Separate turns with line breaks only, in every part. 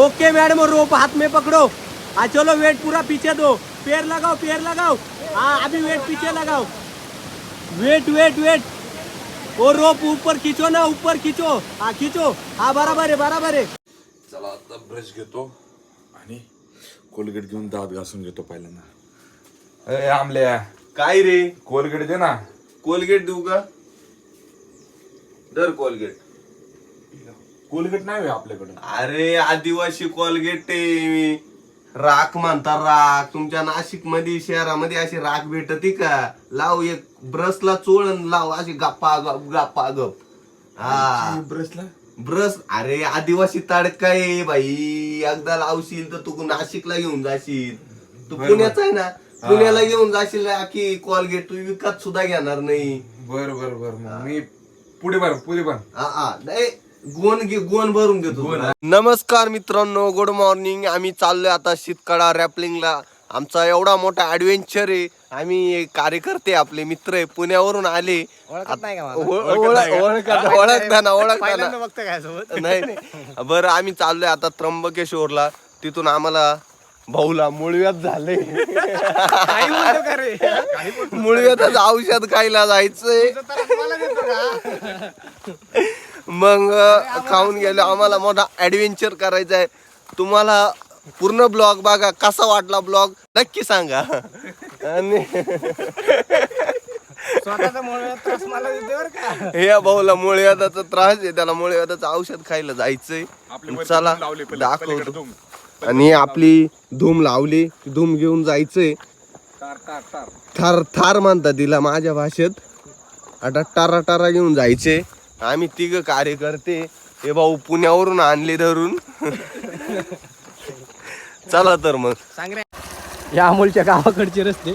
Okay madam रोप हाथ में पकड़ो। हाँ चलो वेट पूरा पीछे दो। पैर लगाओ पैर लगाओ। हाँ अभी वेट पीछे लगाओ। Wait wait wait. वो रोप ऊपर खींचो ना ऊपर खींचो। हाँ खींचो। हाँ बराबर है बराबर है।
चला आता ब्रश घेतो आणि कोलगेट घेऊन दात घासून घेतो पहिल्यांदा. ए आमल्या.
काय रे?
कोलगेट दे ना.
कोलगेट देऊ का? दर कोलगेट.
कोलगेट नाही होय आपल्याकडे.
अरे आदिवासी कोलगेट राख म्हणता राख. तुमच्या नाशिकमध्ये शहरामध्ये अशी राख भेटती का? लाव एक ब्रशला चोळण लाव अशी गप्पा गप गप्पा गप. हा.
ब्रशला?
ब्रश? अरे आदिवासी ताडत काय आहे बाई? एकदा लावशील तर तू नाशिकला घेऊन जाशील. तू पुण्याचा आहे ना? पुण्याला घेऊन जाशील की कोलगेट तू विकत सुद्धा घेणार नाही.
बर बर बर. मी पुढे बर पुढे पण
हा, हा. नाही, गोन घे गोन भरून घेतो नमस्कार मित्रांनो गुड मॉर्निंग आम्ही चाललोय आता शीतकाळा रॅपलिंगला. आमचा एवढा मोठा ऍडव्हेंचर आहे. आम्ही कार्यकर्ते आपले मित्र आहे पुण्यावरून आले. ओळख- ओळख- ओळखता ओळखता ना ओळखता ना. नाही नाही. बरं आम्ही चाललोय आता त्र्यंबकेश्वरला. तिथून आम्हाला भाऊला मुळव्यात झाले मुळव्यातच औषध खायला जायचंय. मग खाऊन गेलो. आम्हाला मोठा ऍडव्हेंचर करायचा आहे. तुम्हाला पूर्ण ब्लॉग बघा कसा वाटला ब्लॉग नक्की सांगा. आणि या भाऊला मुळव्याधाचा त्रास आहे. त्याला मुळव्याधाचं औषध खायला जायचंय. चला दाखवतो. आणि आपली धूम लावली. धूम घेऊन जायचंय. थार थार म्हणतात तिला माझ्या भाषेत. आता टारा टारा घेऊन जायचे आम्ही तिघ कार्यकर्ते. हे भाऊ पुण्यावरून आणले धरून. चला तर मग.
या अमोलच्या गावाकडचे रस्ते.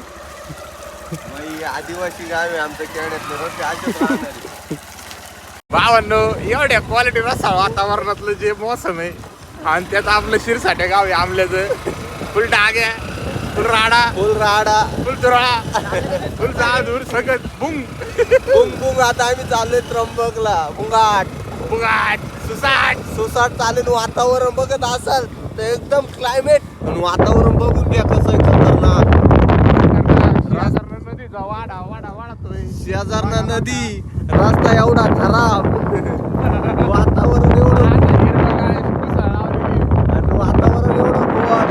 बाई, आदिवासी गाव आहे आमचं खेड्यातलं रस्ते असेच राहणार. आहे.
भावांनो एवढ्या क्वालिटी रसा वातावरणातलं जे मोसम आहे आणि त्यात आपलं शिरसाठ्या गाव आहे आमल्याचं. फुल डाग्या फुल राडा
फुल राडा
फुल चुराळा फुल जादूर सगळं बुंग.
बुंग बुंग आता आम्ही चाललोय त्र्यंबकला. बुंगाट.
बुगाट सुसाट.
सुसाट चालेल वातावरण बघत असाल तर एकदम क्लायमेट आणि वातावरण बघून घ्या कसं आहे खतरनाक.
नदीचा वाडा वाडा वाढतोय
शेजारना नदी. रस्ता एवढा खराब. वातावरण एवढं आणि वातावरण एवढं गोड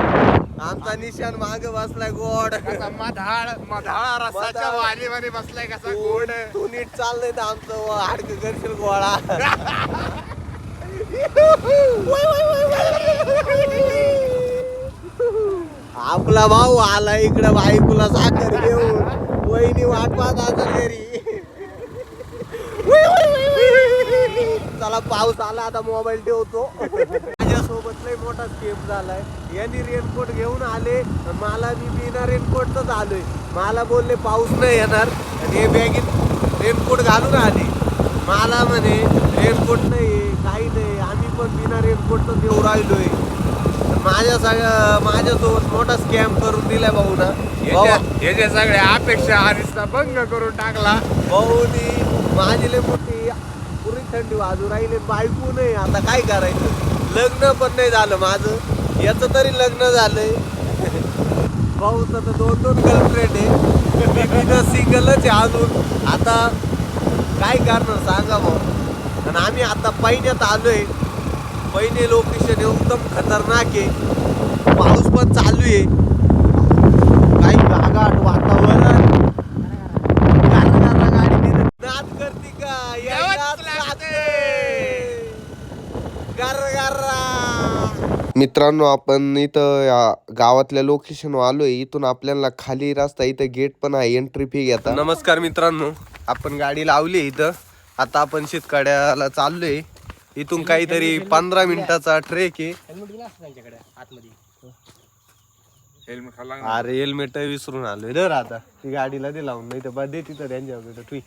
आमचा निशान मागे बसलाय गोड.
मधाळ मधाळ रसाच्या. वालीमध्ये बसलाय कसा गोड.
तू नीट चाललंय तर आमचं हाडक करशील गोळा. आपला भाऊ आला इकडं बायकोला साखर घेऊन. वहिनी वाट पाहत असेल घरी. चला पाऊस आला आता मोबाईल ठेवतो. माझ्यासोबत लय मोठा स्केप झालाय. यांनी रेनकोट घेऊन आले मला मी बिना रेनकोटच आलोय. मला बोलले पाऊस नाही येणार. आणि हे बॅगेत रेनकोट घालून आले. मला म्हणे रेनकोट नाही काही नाही आम्ही पण बिना रेनकोटच येऊ राहिलोय. माझ्या सगळ्या माझ्यासोबत मोठा स्कॅम करून दिलाय भाऊ ना
याच्या सगळ्या अपेक्षा आधीचा भंग करून टाकला.
भाऊनी माझी लय मोठी पुरी थंडी वाजू राहिली बायको नाही. आता काय करायचं? लग्न पण नाही झालं माझं. याचं तरी लग्न झालंय. भाऊचं तर दोन दोन गर्लफ्रेंड आहे. मी तर सिंगलच आहे अजून. आता काय करणार सांगा भाऊ. आणि आम्ही आता पहिण्यात आलोय. पहिने लोकेशन एकदम खतरनाक आहे. पाऊस पण चालू आहे. काही गागाट वातावरण. गाडी तिथं करते करती का?
या
यायलाच
लागते.
लागते. गारगारा. मित्रांनो आपण इथं या गावातल्या लोकेशन आलोय. इथून आपल्याला खाली रस्ता इथं गेट पण आहे एंट्री फी घेता. नमस्कार मित्रांनो. आपण गाडी लावली इथं. आता आपण शेतकड्याला चाललोय. इथून काहीतरी पंधरा मिनिटाचा ट्रेक आहे. अरे हेल्मेट विसरून आलोय दर आता. ती गाडीला दे लावून नाही तर दे तिथं त्यांच्याकडे ठुई.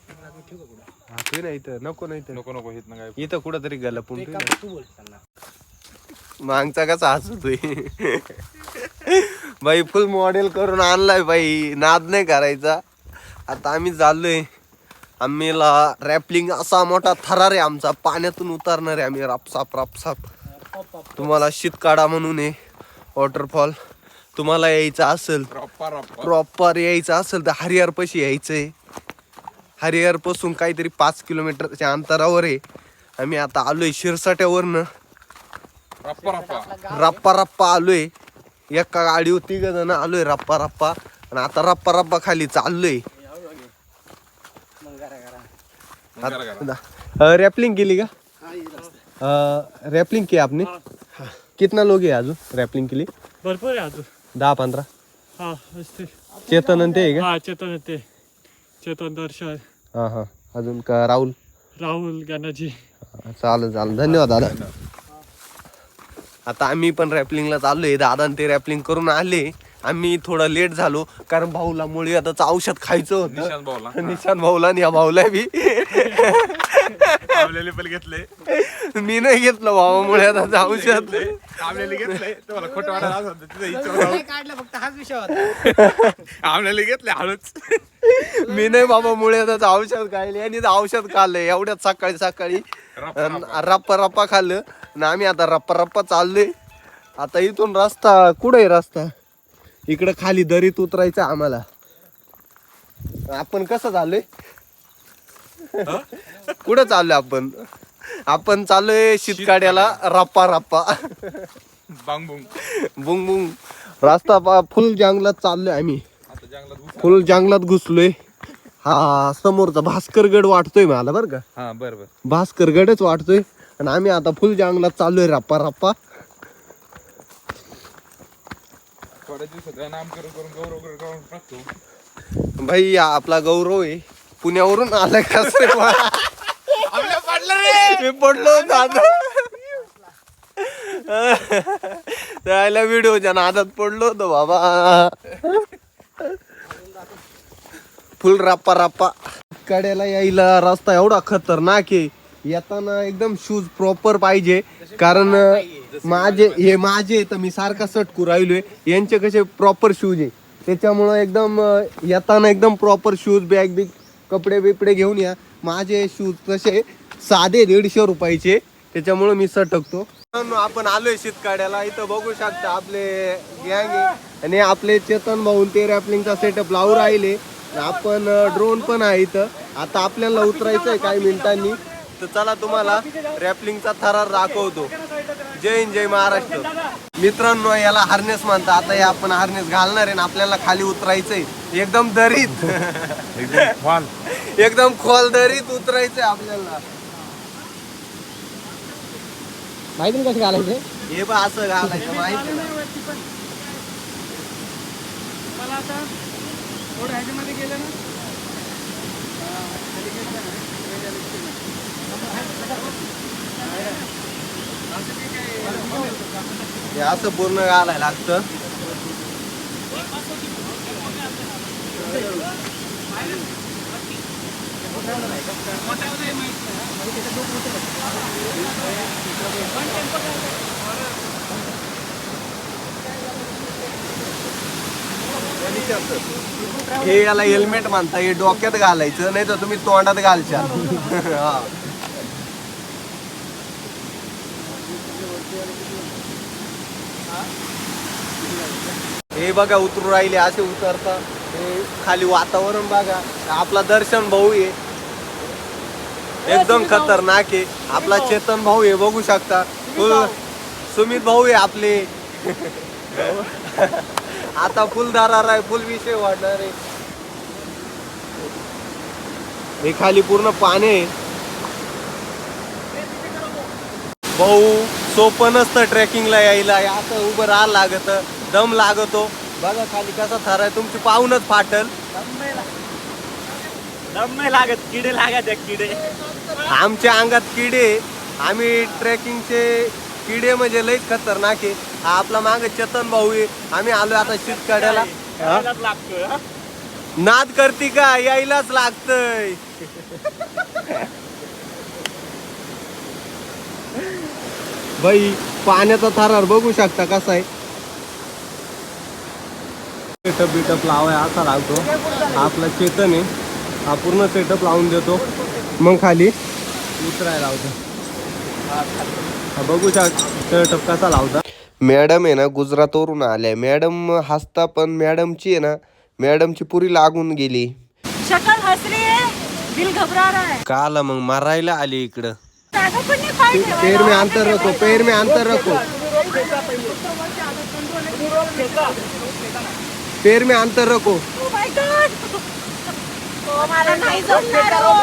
हा ठुई नाही तर नको नाही तर.
नको नको ना
इथं कुठं तरी गेला पण मागचा कसा हसतोय बाई फुल मॉडेल करून आणलाय बाई. नाद नाही करायचा. आता आम्ही चाललोय. आम्हीला रॅपलिंग असा मोठा थरार आहे आमचा. पाण्यातून उतरणार आहे आम्ही. रापसाप रापसाप. तुम्हाला शीतकाडा म्हणून आहे. वॉटरफॉल तुम्हाला यायचं असेल. प्रॉपर यायचं असेल तर हरिहर पशी यायचंय. हरिहरपासून काहीतरी पाच किलोमीटरच्या अंतरावर आहे. आम्ही आता आलोय शिरसाट्यावरनं.
रप्पा रप्पा.
रप्पा रप्पा आलोय. एका गाडीवर तिघ जण आलोय रप्पा रप्पा. आणि आता रप्पा रप्पा खाली चाललोय.
करा, करा.
रॅपलिंग केली का? रॅपलिंग की आपने? कितना लोग आहे अजून रॅपलिंग केली?
भरपूर आहे अजून.
दहा पंधरा?
हा
चेतन आणि ते आहे का?
हा चेतन येते चेतन दर्शन.
हा हा. अजून का राहुल?
राहुल गणाजी
चालेल चालेल. धन्यवाद दादा. आता आम्ही पण रॅपलिंगला चाललोय दादा आणि ते रॅपलिंग करून आले. आम्ही थोडं लेट झालो कारण भाऊला मुळे आता औषध खायचं होतं.
निशांत भाऊला.
निशान भाऊला आणि या भाऊला बी.
पण घेतले.
मी नाही घेतलं भावामुळे आता औषध.
आमलेले घेतले. हळूच.
मी नाही बाबा मुळे आता औषध खायले आणि औषध खाल्लंय एवढ्यात सकाळी सकाळी रप्पा रप्पा. खाल्लं. आणि आम्ही आता रप्पा रप्पा चाललोय. आता इथून रस्ता कुठे आहे रस्ता? इकडे खाली दरीत उतरायचं आम्हाला. आपण कसं चाललोय? कुठं चाललोय आपण? आपण चाललोय शीतकाड्याला रप्पा रप्पा.
बांग बुंग.
बुंग बुंग. रस्ता फुल जंगलात चाललोय आम्ही. फुल जंगलात घुसलोय. हा समोरचा भास्करगड वाटतोय मला बरं का.
हा बर बर.
भास्करगडच वाटतोय. आणि आम्ही आता फुल जंगलात चाललोय रप्पा रप्पा.
थोड्या दिवसात नामकरण करून गौरव गौरव करून टाकतो.
भाई हा आपला गौरव आहे. पुण्यावरून आलाय
रे!
मी पडलो होतो आता. व्हिडिओच्या नादात पडलो होतो बाबा. फुल राप्पा राप्पा. कड्याला यायला रस्ता एवढा खतरनाक आहे. येताना एकदम शूज प्रॉपर पाहिजे. कारण माझे हे माझे तर मी सारखा सटकू राहिलोय. यांचे कसे प्रॉपर शूज आहे. त्याच्यामुळं एकदम येताना एकदम प्रॉपर शूज बॅग बिग कपडे बिपडे घेऊन या. माझे शूज तसे साधे दीडशे रुपयाचे. त्याच्यामुळं मी सटकतो. आपण आलोय शीतकाड्याला. इथं बघू शकता आपले गँग आणि आपले चेतन भाऊन ते रॅपलिंगचा सेटअप लावून राहिले. आपण ड्रोन पण आहे इथं. आता आपल्याला उतरायचं आहे काही मिनिटांनी. तर चला तुम्हाला रॅपलिंगचा थरार दाखवतो. जय हिंद जय महाराष्ट्र. मित्रांनो याला हार्नेस म्हणतात. आता हे आपण हार्नेस घालणार आहे आणि आपल्याला खाली उतरायचंय. एकदम दरीत.
एकदम
खोल दरीत उतरायचंय आपल्याला.
माहिती कसं घालायचं?
हे बा असं घालायचं माहिती ना.
मला आता थोडं ह्याच्यामध्ये गेलं ना?
हे असं पूर्ण घालायला लागतं. हे याला हेल्मेट म्हणता हे डोक्यात घालायचं नाही तर तुम्ही तोंडात घालशाल. हा. हे बघा उतरू राहिले असे उतरता. हे खाली वातावरण बघा. आपला दर्शन भाऊ आहे. एकदम खतरनाक आहे. आपला चेतन भाऊ आहे बघू शकता. सुमित भाऊ आहे आपले. आता फुल दारार आहे फुल विषय वाढणार आहे हे खाली पूर्ण पाणी आहे भाऊ सोपं नसतं ट्रेकिंगला यायला. असं उभं राहा लागत. दम लागतो. बघा खाली कसा थर आहे. तुमची पाहूनच फाटल.
दम नाही लागत किडे लागत किडे.
आमच्या अंगात किडे. आम्ही ट्रेकिंगचे किडे म्हणजे लईच खतरनाक आहे. हा आपला माग चेतन भाऊ आहे. आम्ही आलो आता शीतकाड्याला?
लागतोय हा?
नाद करती का? यायलाच लागतंय. बाई पाण्याचा थरार बघू शकता कसा आहे. सेटअप बिटअप लावाय असा लागतो. आपला चेतन आहे. हा पूर्ण सेटअप लावून देतो. मग खाली उतरायला लावतो.
हा बघू शकता कसा लावता.
मॅडम आहे ना गुजरातवरून आल्या. मॅडम हसता पण मॅडमची आहे ना मॅडमची पुरी लागून गेली.
शक्ल हंस रही है दिल घबरा रहा है
काल मग मारायला आली इकडं.
जागा पण नाही पाय ठेवायला.
पैर में अंतर रखो पैर में अंतर रखो. पैर में अंतर रखो.
Oh my God! Oh, मला नाही जमणार हो.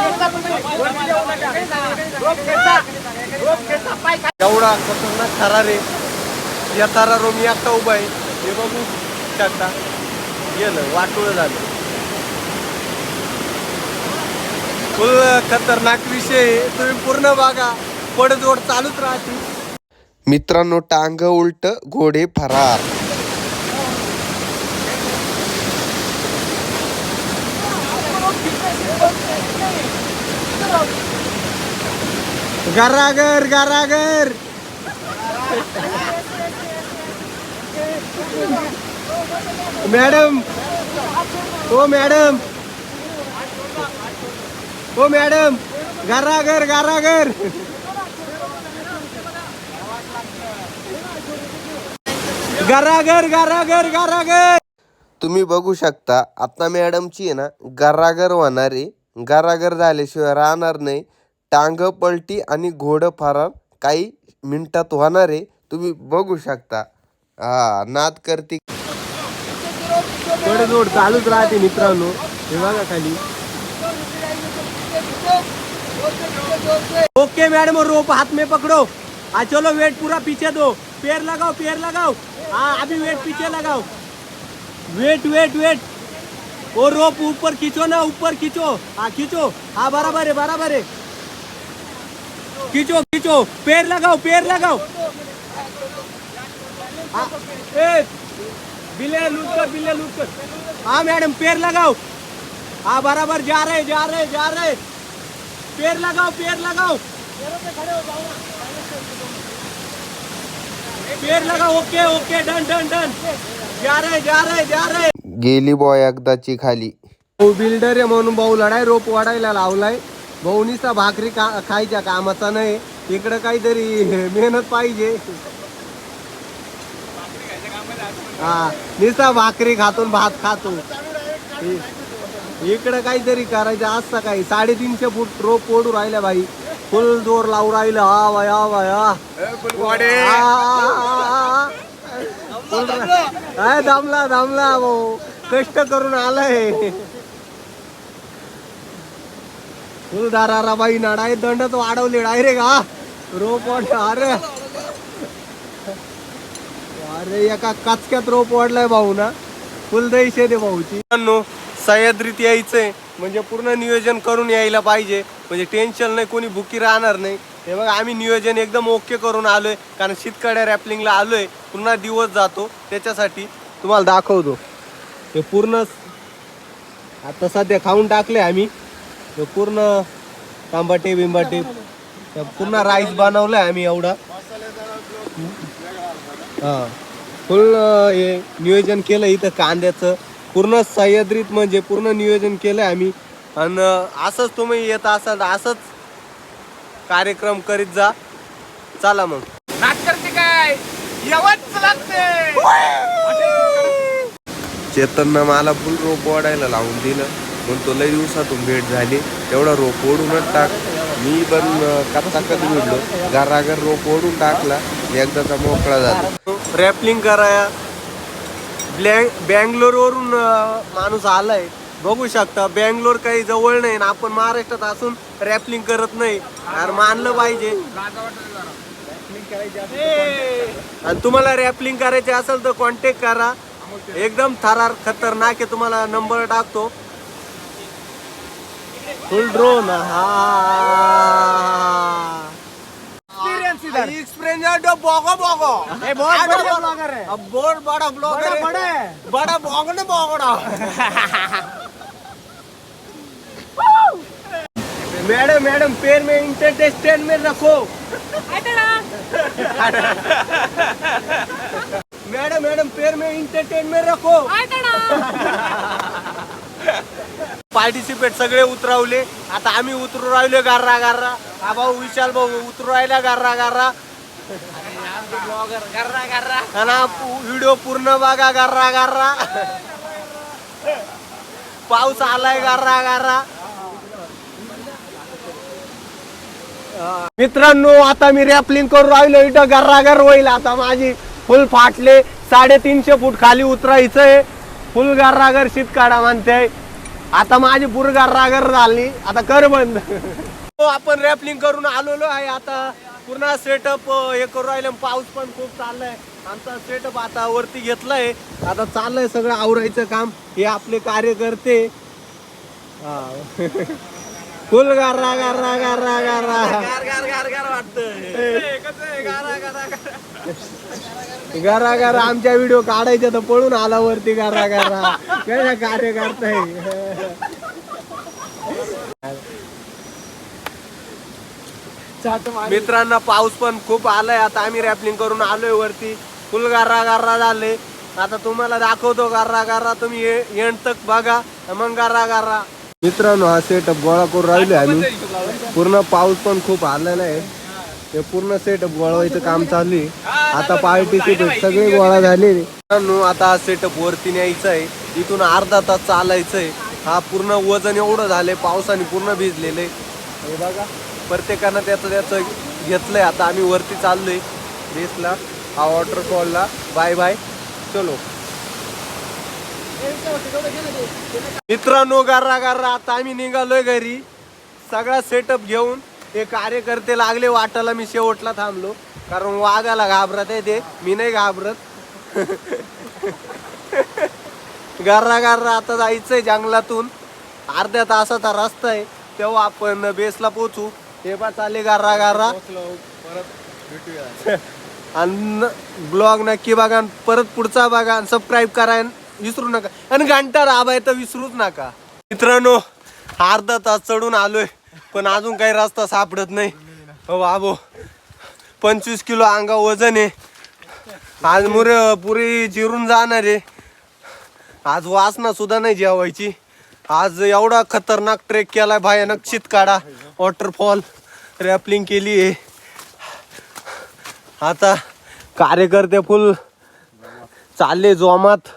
एवढा खतरनाक थरार आहे. या थरारो मी उभा आहे. हे बघू शकता. गेलं वाटोळ झालं. फुल खतरनाक विषय. तुम्ही पूर्ण बघा. पडजोड चालूच राहते मित्रांनो टांग उलट घोडे फरार. गरागर गरागर मॅडम. हो मॅडम. हो मॅडम गरागर गरागर घर गरागर घर तुम्ही बघू शकता आता मॅडमची आहे ना गरागर होणार आहे. गरागर झाल्याशिवाय राहणार नाही. टांग पलटी आणि घोडं फारार काही मिनिटात होणार आहे. तुम्ही बघू शकता. हा नाद करते.
जोड चालूच राहते मित्रांनो. हे बघा खाली. ओके मैडम रोप हाथ में पकड़ो. आ चलो वेट पूरा पीछे दो. पैर लगाओ पैर लगाओ. हाँ अभी वेट पीछे लगाओ. Wait wait wait. वो रोप ऊपर खींचो ना ऊपर खींचो. हाँ खींचो. हाँ बराबर है बराबर है. खींचो खींचो. पैर लगाओ पैर लगाओ. बिले लूट कर बिले लूट कर. हाँ मैडम पैर लगाओ हाँ बराबर जा रहे जा रहे जा रहे पैर लगाओ पैर लगाओ पैर लगाओ okay okay done done done. जा रहे जा रहे जा रहे
गेली बॉय एकदाची खाली. भाऊ बिल्डर आहे म्हणून भाऊ लढाई रोप वाढायला लावलाय. भाऊ निसा भाकरी का खायच्या कामाचा नाही. इकडं काहीतरी मेहनत पाहिजे. हा निसा भाकरी खातो न भात खातो इकडं काहीतरी करायचं असं काही साडेतीनशे फूट रोप ओढू राहिल्या बाई फुल जोर लावू राहिलं. हा बाय हा हा. रा- काय दमला दमला भाऊ. कष्ट करून आलाय. फुलदारा बाई नडाय दंडच वाढवले. डायरेक्ट हा. रोप वाढ अरे. अरे एका काचक्यात रोप वाढलाय भाऊ ना. फुल दैशे दे भाऊची. सह्याद्रीत यायचंय. म्हणजे पूर्ण नियोजन करून यायला पाहिजे. म्हणजे टेन्शन नाही कोणी भुकी राहणार नाही. हे बघा आम्ही नियोजन एकदम ओके करून आलोय. कारण शीतकड्या रॅपलिंगला आलोय. पुन्हा दिवस जातो. त्याच्यासाठी तुम्हाला दाखवतो. हे पूर्ण आता सध्या खाऊन टाकले आम्ही. हे पूर्ण तांबाटे बिंबाटे. पूर्ण राईस बनवलाय आम्ही एवढा. हा. फुल हे नियोजन केलं इथं कांद्याचं. पूर्ण सह्याद्रीत म्हणजे पूर्ण नियोजन केलंय आम्ही. आणि असंच तुम्ही येत असाल असंच कार्यक्रम करीत जा. चला मग.
काय?
चेतननं मला फुल रोप ओढायला लावून दिलं. म्हणतो लय दिवसातून भेट झाली. तेवढा रोप ओढूनच टाक. मी पण कच्चा कधी भेटलो घराघर रोप ओढून टाकला. एकदाचा मोकळा झाला. रॅपलिंग कराया. बँगलोर वरून माणूस आलाय. बघू शकता बँगलोर काही जवळ नाही आणि आपण महाराष्ट्रात असून रॅपलिंग करत नाही. यार मानलं पाहिजे. आणि तुम्हाला रॅपलिंग करायचे असेल तर कॉन्टॅक्ट करा. एकदम थरार खतरनाक आहे. तुम्हाला नंबर टाकतो. फुल ड्रोन हा. एक्सपीरियंस बोगो बोगो बहुत बड़ा ब्लॉगर है। अब बहुत बड़ा ब्लॉगर बड़ा है। बड़ा बोगने बोगड़ा मैडम मैडम पैर में इंटरटेस्टेंट में रखो। मैडम मैडम पैर में इंटरटेन में रखो। पार्टिसिपेट सगळे उतरवले. आता आम्ही उतरू राहिलो गार्रा गार्रा. हा भाऊ विशाल भाऊ उतरू राहिला गार्रा गार्रा. व्हिडिओ पूर्ण बघा गर्रा गर्रा. पाऊस आलाय गर्रा गर्रा. मित्रांनो आता मी रॅपलिंग करून राहिलो इथं. गर्रागर होईल. आता माझी फुल फाटले. साडेतीनशे फूट खाली उतरायचंय. फुल गर्रागर शीत काढा म्हणते आता माझी पूर गर्रागर झाली. आता कर बंद. हो, आपण रॅपलिंग करून आलेलो आहे आता. पुन्हा सेटअप हे करून राहिलं पाऊस पण खूप चाललाय. आमचा सेटअप आता वरती घेतलाय. आता चाललंय सगळं आवरायचं काम. हे आपले कार्यकर्ते. हा. फुल गारा गारा गारा गारा. गारा गारा आमच्या व्हिडिओ काढायच्या तर पळून आला वरती गारा गारा काय कार्य करताय? मित्रांना पाऊस पण खूप आलाय. आता आम्ही रॅपलिंग करून आलोय वरती. फुल गारा गारा झाले. आता तुम्हाला दाखवतो गारा गारा तुम्ही एंड तक बघा. मग गारा गारा मित्रांनो हा सेटअप गोळा करून राहिलोय आम्ही. पूर्ण पाऊस पण खूप आलेला आहे. हे पूर्ण सेटअप गोळवायचं काम चालू आहे. आता पार्टी सगळे गोळा झाले. मित्रांनो आता हा सेटअप वरती न्यायचा आहे. इथून अर्धा तास चालायचं आहे. हा पूर्ण वजन एवढं झालंय पावसाने पूर्ण भिजलेलं आहे हे बघा प्रत्येकानं त्याचं त्याचं घेतलंय. आता आम्ही वरती चाललोय बेसला हा वॉटरफॉलला बाय बाय चलो. मित्रांनो गारा गारा आता आम्ही निघालोय घरी. सगळा सेटअप घेऊन हे कार्यकर्ते लागले वाटायला मी शेवटला थांबलो. कारण वाघाला घाबरत आहे ते. मी नाही घाबरत. गारा गारा आता जायचंय जंगलातून. अर्ध्या तासाचा रस्ता आहे. तेव्हा आपण बेसला पोचू हे बा चालले गारा गारा आणि ब्लॉग नक्की बघा आणि परत पुढचा बघा आणि सबस्क्राईब करा विसरू नका. आणि घंटा राबाय तर विसरूच नका. मित्रांनो अर्धा तास चढून आलोय. पण अजून काही रस्ता सापडत नाही. हो बाबो. पंचवीस किलो अंगा वजन आहे. आज मुर पुरी जिरून जाणार आहे. आज वासना सुद्धा नाही जेवायची. आज एवढा खतरनाक ट्रेक केलाय भयानक काढा. वॉटरफॉल रॅपलिंग केली आहे. आता कार्यकर्ते फुल चालले जोमात.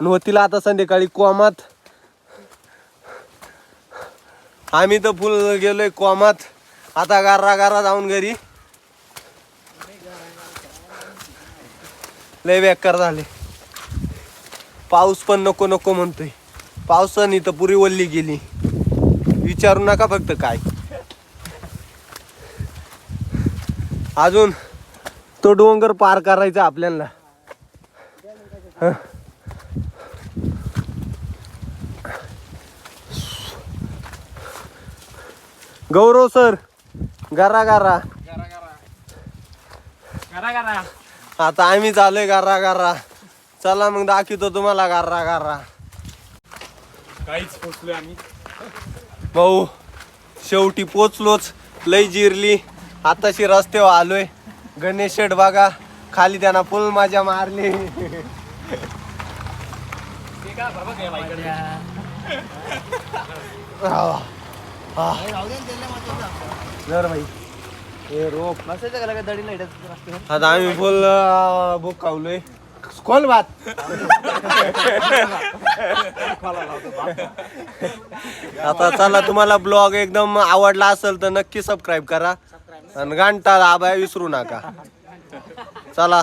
आणि होतील आता संध्याकाळी कोमात. आम्ही तर फुल गेलोय कोमात. आता गारा गारा जाऊन घरी. लय बेकार झाले. पाऊस पण नको नको म्हणतोय. पावसाने तर पुरी वल्ली गेली. विचारू नका फक्त काय. अजून तो डोंगर पार करायचा आपल्याला. गौरव सर गारा गारा. आता आम्ही चालूय गारा गारा. चला मग दाखवतो तुम्हाला गारा गारा.
काहीच पोचलोय आम्ही.
भाऊ शेवटी पोचलोच लय जिरली. आताशी रस्त्यावर आलोय. गणेश शेठ बघा खाली त्यांना फुल माझ्या मारली. हा. आता आम्ही फुल बुक खावलोय खोल भात? आता चला तुम्हाला ब्लॉग एकदम आवडला असेल तर नक्की सबस्क्राईब करा. आणि घंटा दाबाय विसरू नका. चला.